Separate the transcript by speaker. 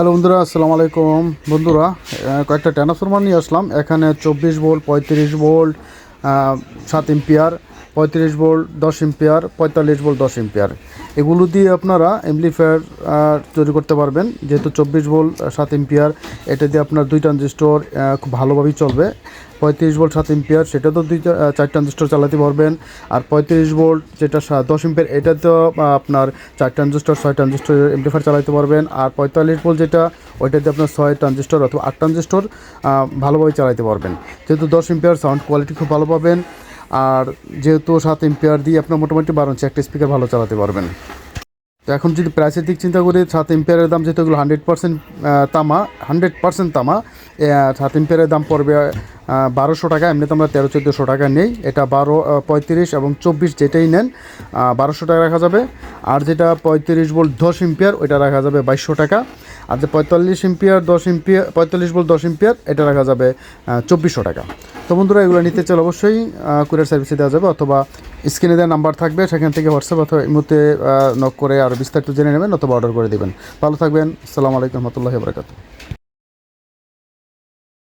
Speaker 1: Hello বন্ধুরা, আসসালামু আলাইকুম। বন্ধুরা কয়েকটা ট্রান্সফরমার নিয়ে আসলাম। এখানে চব্বিশ ভোল্ট, পঁয়ত্রিশ ভোল্ট সাত এম্পিয়ার। পঁয়ত্রিশ ভোল্ট, দশ এম্পিয়ার পঁয়তাল্লিশ ভোল্ট, দশ এম্পিয়ার এগুলো দিয়ে আপনারা এমপ্লিফায়ার তৈরি করতে পারবেন। যেহেতু চব্বিশ ভোল্ট সাত এম্পিয়ার এটা দিয়ে আপনার দুই ট্রানজিস্টর খুব ভালোভাবেই চলবে। পঁয়ত্রিশ ভোল্ট, সাত এম্পিয়ার সেটা তো দুই চার ট্রানজিস্টর চালাতে পারবেন। আর পঁয়ত্রিশ ভোল্ট, যেটা দশ এম্পিয়ার এটা তো আপনার চার ট্রানজিস্টর ছয় ট্রানজিস্টর এমপ্লিফায়ার চালাতে পারবেন। আর পঁয়তাল্লিশ ভোল্ট যেটা ওইটাতে আপনার ছয় ট্রানজিস্টর অথবা আট ট্রানজিস্টর ভালোভাবে চালাতে পারবেন। যেহেতু দশ এম্পিয়ার সাউন্ড কোয়ালিটি খুব ভালো পাবেন। আর যেহেতু সাত এম্পিয়ার দিয়ে আপনার মোটামুটি বারো ইঞ্চি একটা স্পিকার ভালো চালাতে পারবেন। তো এখন যদি প্রাইসের দিক চিন্তা করি, সাত এম্পিয়ারের দাম যেহেতু এগুলো হান্ড্রেড পার্সেন্ট তামা হান্ড্রেড পার্সেন্ট তামা সাত এম্পিয়ারের দাম পড়বে বারোশো টাকা, এমনিতে আমরা তেরো, চোদ্দোশো টাকা নেই। এটা বারো পঁয়ত্রিশ এবং চব্বিশ যেটাই নেন বারোশো টাকা রাখা যাবে। আর যেটা পঁয়ত্রিশ ভোল্ট দশ এম্পিয়ার ওইটা রাখা যাবে বাইশশো টাকা। আর যে পঁয়তাল্লিশ এম্পিয়ার, দশ এম্পিয়ার, পঁয়তাল্লিশ বল দশ এম্পিয়ার, এটা রাখা যাবে চব্বিশশো টাকা। তো বন্ধুরা, এগুলো নিতে চাইলে অবশ্যই কুরিয়ার সার্ভিসে দেওয়া যাবে অথবা স্ক্রিনে দেওয়া নাম্বার থাকবে, সেখান থেকে হোয়াটসঅ্যাপ অথবা এই মুহূর্তে নক করে আরও বিস্তারিত জেনে নেবেন অথবা অর্ডার করে দেবেন। ভালো থাকবেন, আসসালামু আলাইকুম রহমতুল্লাহ বরকাত